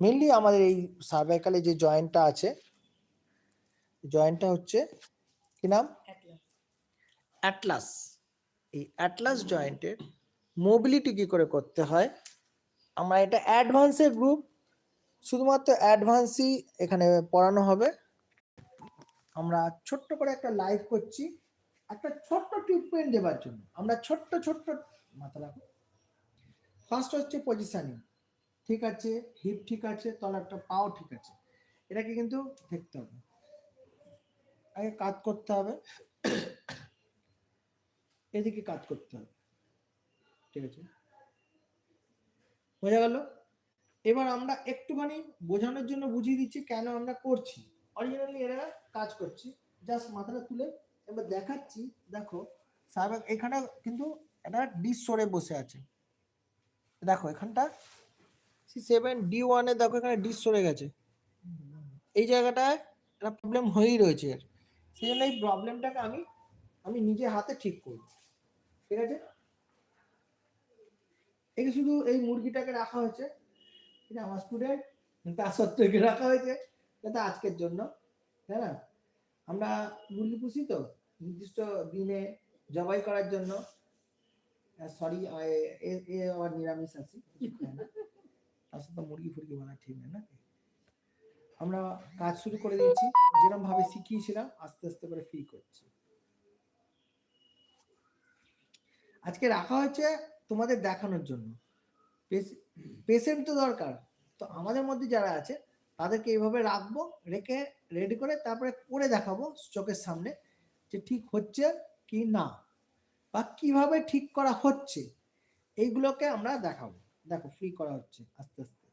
Mainly আমাদের এই সার্ভাইকালে যে জয়েন্টটা আছে জয়েন্টটা হচ্ছে কি নাম? অ্যাটলাস এই অ্যাটলাস জয়েন্টের মোবিলিটি কি করে করতে হয়? আমরা এটা অ্যাডভান্সের গ্রুপ শুধুমাত্র অ্যাডভান্সই এখানে পড়ানো হবে। আমরা ছোট্ট করে একটা লাইভ করছি একটা ছোট্ট ট্রিটমেন্ট দেওয়ার জন্য। আমরা ছোট্ট ছোট্ট মাথা রাখো। ফার্স্ট হচ্ছে পজিশনিং ঠিক আছে হিপ ঠিক আছে তলাটা পাও ঠিক আছে। এটাকে কিন্তু দেখতে হবে। আগে কাজ করতে হবে। এদিকে কাজ করতে হবে। ঠিক আছে? বোঝা গেল? এবার আমরা একটুখানি বোঝানোর জন্য বুঝিয়ে দিচ্ছি কেন আমরা করছি। অরিজিনালি এরা কাজ করছি। জাস্ট মাথাটা তুলে এবার দেখাচ্ছি। দেখো সাহেব এখানে কিন্তু একটা ডিস সরে বসে আছে। দেখো, এখানটা সি সেভেন ডি ওয়ানে দেখো এখানে ডিস সরে গেছে। এই জায়গাটায় একটা প্রবলেম হয়েই রয়েছে এর। সেই জন্য এই প্রবলেমটাকে আমি আমি নিজে হাতে ঠিক করব। ঠিক আছে? একে শুধু এই মুরগিটাকে রাখা হয়েছে, এটা আমার স্টুডেন্ট তার সত্ত্বেও রাখা হয়েছে? যাতে আজকের জন্য, তাই না? আমরা মুরগি পুষি তো, নির্দিষ্ট দিনে জবাই করার জন্য। সরি এ, আবার নিরামিষ আছি। তার সাথে মুরগি ফুরগি বানা ঠিক নেই না আমরা কাজ শুরু করে দিয়েছি। যেরকম ভাবে শিখিয়েছিলাম, আস্তে আস্তে করে ফ্রি করছি। আজকে রাখা হয়েছে তোমাদের দেখানোর জন্য। পেশেন্ট তো দরকার। তো আমাদের মধ্যে যারা আছে, তাদেরকে এইভাবে রাখব, রেখে রেডি করে তারপরে করে দেখাবো চোখের সামনে যে ঠিক হচ্ছে কি না বা কীভাবে ঠিক করা হচ্ছে। এইগুলোকে আমরা দেখাবো। দেখো ফ্রি করা হচ্ছে আস্তে আস্তে।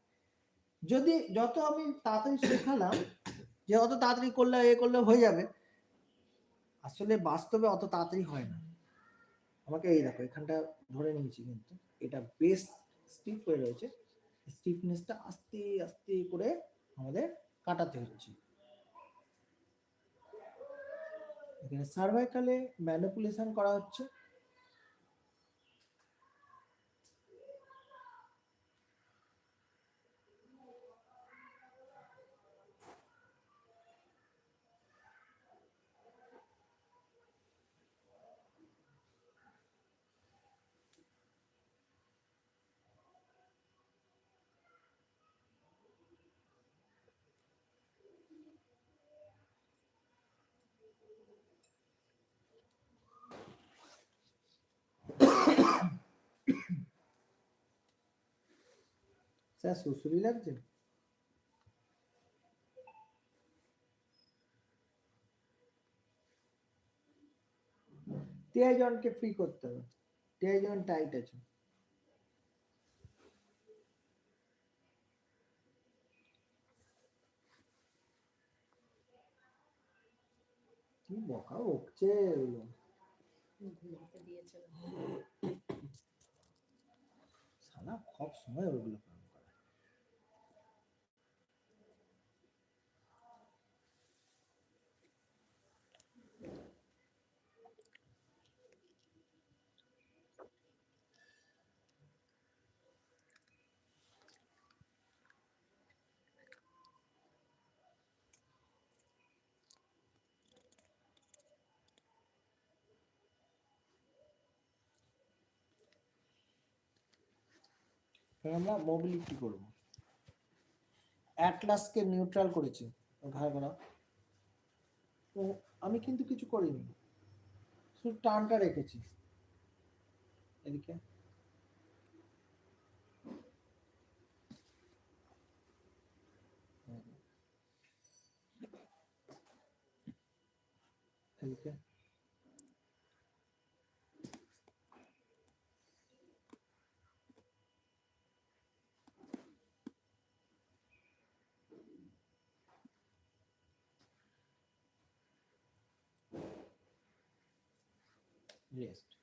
যদি যত আমি তাড়াতাড়ি শেখালাম, যে অত তাড়াতাড়ি করলে এ করলে হয়ে যাবে, আসলে বাস্তবে অত তাড়াতাড়ি হয় না। আমাকে এই দেখো, এখানটা ধরে নিয়েছি কিন্তু, এটা বেস্ট স্টিফ হয়ে রয়েছে। স্টিফনেসটা আস্তে আস্তে করে আমাদের কাটাতে হচ্ছে। এখানে সার্ভাইকালে ম্যানিপুলেশন করা হচ্ছে। স্যার সুসুরি লাগছে? টিআইজনকে ফ্রি করতে হবে। টিআইজন টাইট আছে। কি বকা বকছে সালা সব সময় ওগুলো করে এবার আমরা মোবিলিটি করব। অ্যাটলাসকে নিউট্রাল করেছি ঘাড়গড়া তো আমি কিন্তু কিছু করিনি। শুধু টানটা রেখেছি। এদিকে এদিকে। list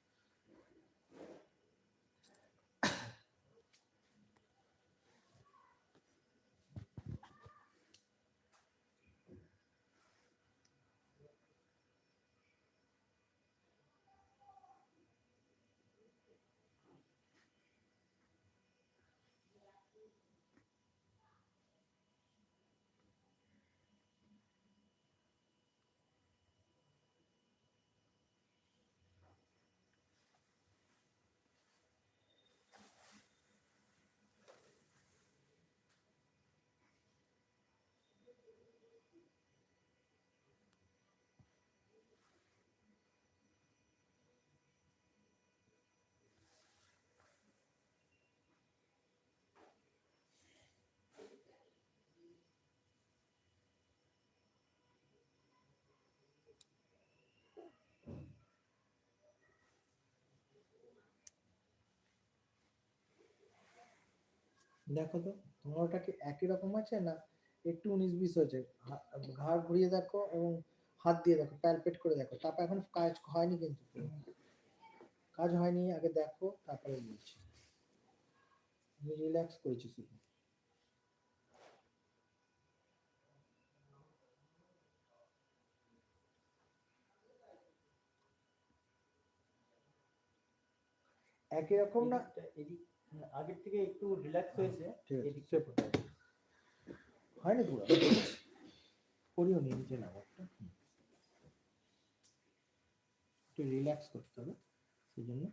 দেখো তো, তোমার ওটা কি একই রকম আছে না একটু উনিশ বিশ হয়েছে? ঘাড় ঘুরিয়ে দেখো এবং হাত দিয়ে দেখো প্যালপেট করে দেখো। তারপর এখন কাজ হয়নি কিন্তু। কাজ হয়নি, আগে দেখো, তারপরে বলছি। রিল্যাক্স করেছি শুধু। একই রকম না? এদিক আগের থেকে একটু রিল্যাক্স হয়েছে ঠিক আছে এদিকটা হয়নি পুরো? করিও নি নিচে নাও একটু। রিল্যাক্স করতে হবে সেই জন্য।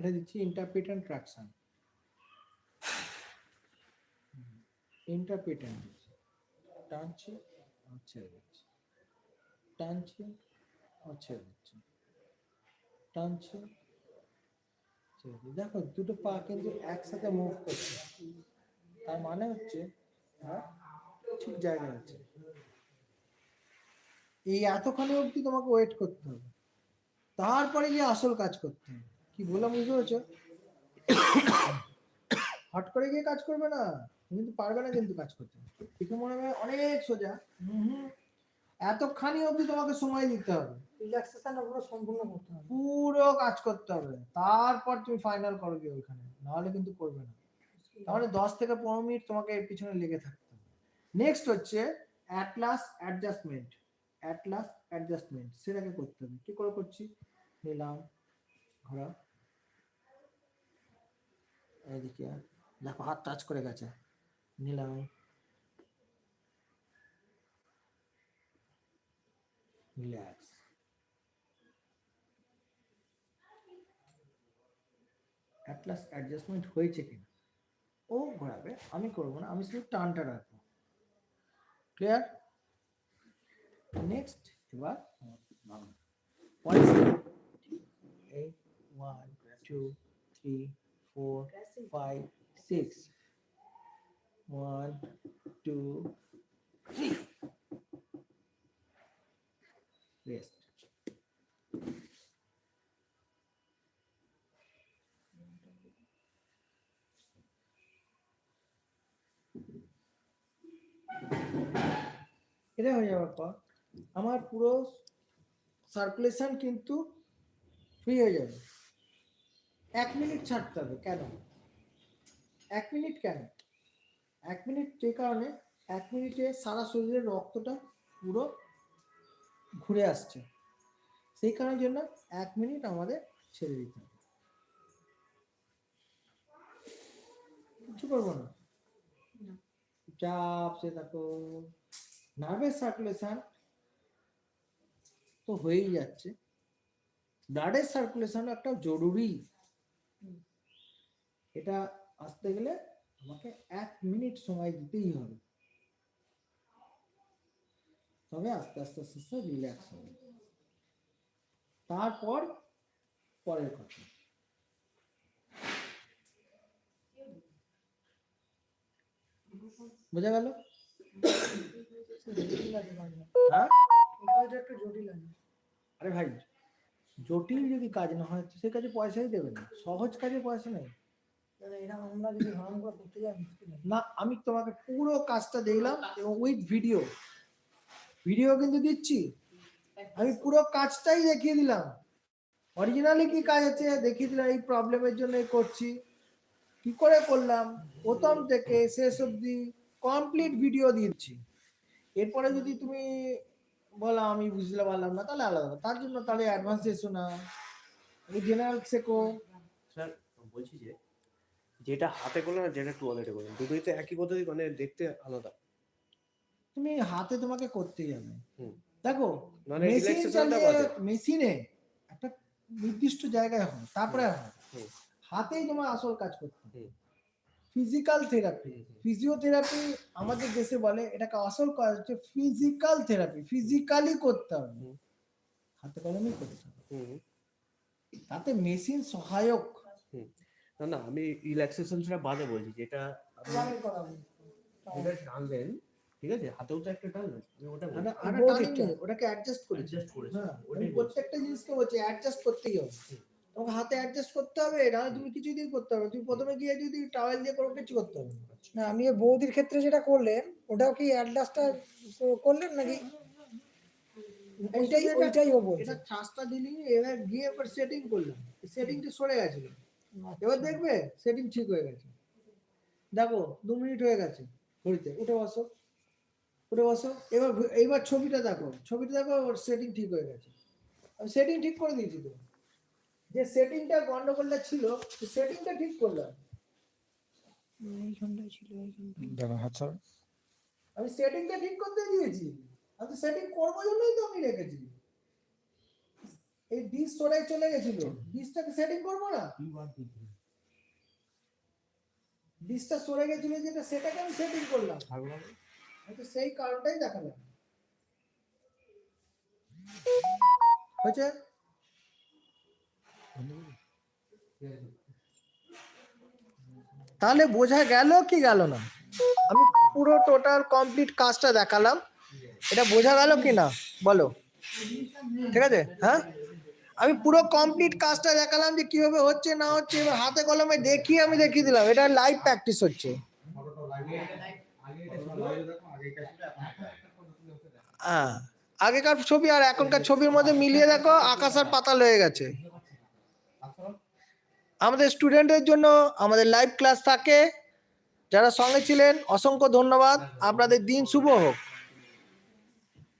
এটা দিচ্ছি ইন্টারপ্রিটেন্ট ট্রাকশন ইন্টারপ্রিটেন্ট দিচ্ছি। টানছি ছেড়ে দিচ্ছি। টানছি, ছেড়ে দিচ্ছি। টানছি দেখো, দুটো পা কিন্তু একসাথে মুভ করছে। তার মানে হচ্ছে হ্যাঁ ঠিক জায়গায় আছে। এই এতক্ষণে অবধি তোমাকে ওয়েট করতে হবে। তারপরে গিয়ে আসল কাজ করতে হবে। কি বললাম বুঝতে পেরেছ? হট করে গিয়ে কাজ করবে না। তুমি কিন্তু পারবে না কিন্তু কাজ করতে। দেখে মনে হবে অনেক সোজা। এতখানি অবধি তোমাকে সময় দিতে হবে। রিল্যাক্সেশনটা পুরো সম্পূর্ণ করতে হবে। পুরো কাজ করতে হবে। তারপর তুমি ফাইনাল করো গিয়ে ওইখানে। নাহলে কিন্তু করবে না। তাহলে দশ থেকে পনেরো মিনিট তোমাকে এর পিছনে লেগে থাকতে হবে। নেক্সট হচ্ছে অ্যাটলাস অ্যাডজাস্টমেন্ট অ্যাটলাস অ্যাডজাস্টমেন্ট সেটাকে করতে হবে। কি করে করছি? নিলাম ঘোরা এদিকে দেখো, হাত টাচ করে গেছে। নিলাম। অ্যাটলাস অ্যাডজাস্টমেন্ট হয়েছে কিনা? ও ঘোরাবে, আমি করব না, আমি শুধু টানটা রাখব। ক্লিয়ার নেক্সট এবার eight one two three four five six one two three rest এটা হয়ে যাওয়ার পর আমার পুরো সার্কুলেশন কিন্তু ফ্রি হয়ে যাবে। এক মিনিট ছাড়তে হবে কেন? এক মিনিট কেন? এক মিনিট যে কারণে এক মিনিটে সারা শরীরের রক্তটা পুরো ঘুরে আসছে। সেই কারণের জন্য এক মিনিট আমাদের ছেড়ে দিতে হবে। কিছু করব না? চাপ সে থাকো নার্ভের সার্কুলেশন তো হয়েই যাচ্ছে। ব্লাডের সার্কুলেশন একটা জরুরি এটা আসতে গেলে আমাকে এক মিনিট সময় দিতেই হবে। তবে আস্তে আস্তে আস্তে আস্তে রিল্যাক্স হবে। তারপর পরের কথা। বোঝা গেল? হ্যাঁ? আরে ভাই, জটিল যদি কাজ না হয় সে কাজে পয়সাই দেবে না। সহজ কাজে পয়সা নেই। না আমি তোমাকে পুরো কাজটা দেখলাম এবং উইথ ভিডিও ভিডিও কিন্তু দিচ্ছি। আমি পুরো কাজটাই দেখিয়ে দিলাম। অরিজিনালি কি কাজ আছে দেখিয়ে দিলাম এই প্রবলেমের জন্য করছি। কি করে করলাম? প্রথম থেকে শেষ অবধি কমপ্লিট ভিডিও দিচ্ছি। এরপরে যদি তুমি বলো আমি বুঝতে পারলাম না তাহলে আলাদা। তার জন্য তাহলে অ্যাডভান্স এসো না। জেনারেল শেখো। স্যার বলছি যে যেটা হাতে করলেন আর যেটা টুয়ালেটে করলেন দুটোই তো একই পদ্ধতি মানে দেখতে আলাদা। তুমি হাতে তোমাকে করতেই হবে। দেখো মানে মেশিন চালিয়ে মেশিনে একটা নির্দিষ্ট জায়গায় হয় তারপরে হয় হাতেই তোমার আসল কাজ করতে। Physical therapy. ফিজিওথেরাপি আমাদের দেশে বলে এটাকে আসল কাজ হচ্ছে ফিজিক্যাল থেরাপি ফিজিক্যালি করতে হবে। হাতে কলমেই করতে হবে। তাতে মেশিন সহায়ক। না না আমি রিল্যাক্সেশন ছাড়া বাদে বলছি যেটা। যেটা টানলেন ঠিক আছে? হাতেও তো একটা টানলেন আমি ওটা। ওটাকে অ্যাডজাস্ট করেছি। অ্যাডজাস্ট হ্যাঁ বলছি। প্রত্যেকটা জিনিসকে বলছি অ্যাডজাস্ট করতেই হবে। তোমাকে হাতে অ্যাডজাস্ট করতে হবে নাহলে তুমি কিছু দিয়ে করতে হবে তুমি প্রথমে গিয়ে যদি টাওয়েল দিয়ে করো কিছু করতে হবে। না। না আমি বৌদির ক্ষেত্রে যেটা করলেন ওটাও কি অ্যাডলাসটা করলেন নাকি? ওইটাই এটা- ওইটাই ও বলছে। এটা দিলি এবার গিয়ে এবার সেটিং করলাম। সেটিংটা সরে গেছিল। এবার দেখবে সেটিং ঠিক হয়ে গেছে। দেখো দু মিনিট হয়ে গেছে ঘড়িতে। উঠে বসো। উঠে বসো। এবার এইবার ছবিটা দেখো। ছবিটা দেখো ওর সেটিং ঠিক হয়ে গেছে। আমি সেটিং ঠিক করে দিয়েছি তো। যে সেটিংটা গন্ডগোলটা ছিল সেটিংটা ঠিক করলাম। এইখানটাই ছিল এইখানটাই হাত ছাড় আমি সেটিংটা ঠিক করতে দিয়েছি। আমি সেটিং করব জন্যই তো আমি রেখেছি। এই ডিশ সরে চলে গেছিল। ডিশটাকে সেটিং করব না? ডিশটা সরে গেছিল যেটা সেটাকে আমি সেটিং করলাম। হয়তো সেই কারণটাই দেখালাম। হয়েছে? তাহলে বোঝা গেল কি গেল না? আমি পুরো টোটাল কমপ্লিট কাজটা দেখালাম। এটা বোঝা গেল কি না? বলো। ঠিক আছে? হ্যাঁ? আমি পুরো কমপ্লিট কাজটা দেখালাম যে কীভাবে হচ্ছে, না হচ্ছে, এবার হাতে কলমে দেখিয়ে আমি দেখিয়ে দিলাম। এটা লাইভ প্র্যাকটিস হচ্ছে। হ্যাঁ আগেকার ছবি আর এখনকার ছবির মধ্যে মিলিয়ে দেখো, আকাশ আর পাতাল হয়ে গেছে। আমাদের স্টুডেন্টদের জন্য আমাদের লাইভ ক্লাস থাকে। যারা সঙ্গে ছিলেন, অসংখ্য ধন্যবাদ। আপনাদের দিন শুভ হোক।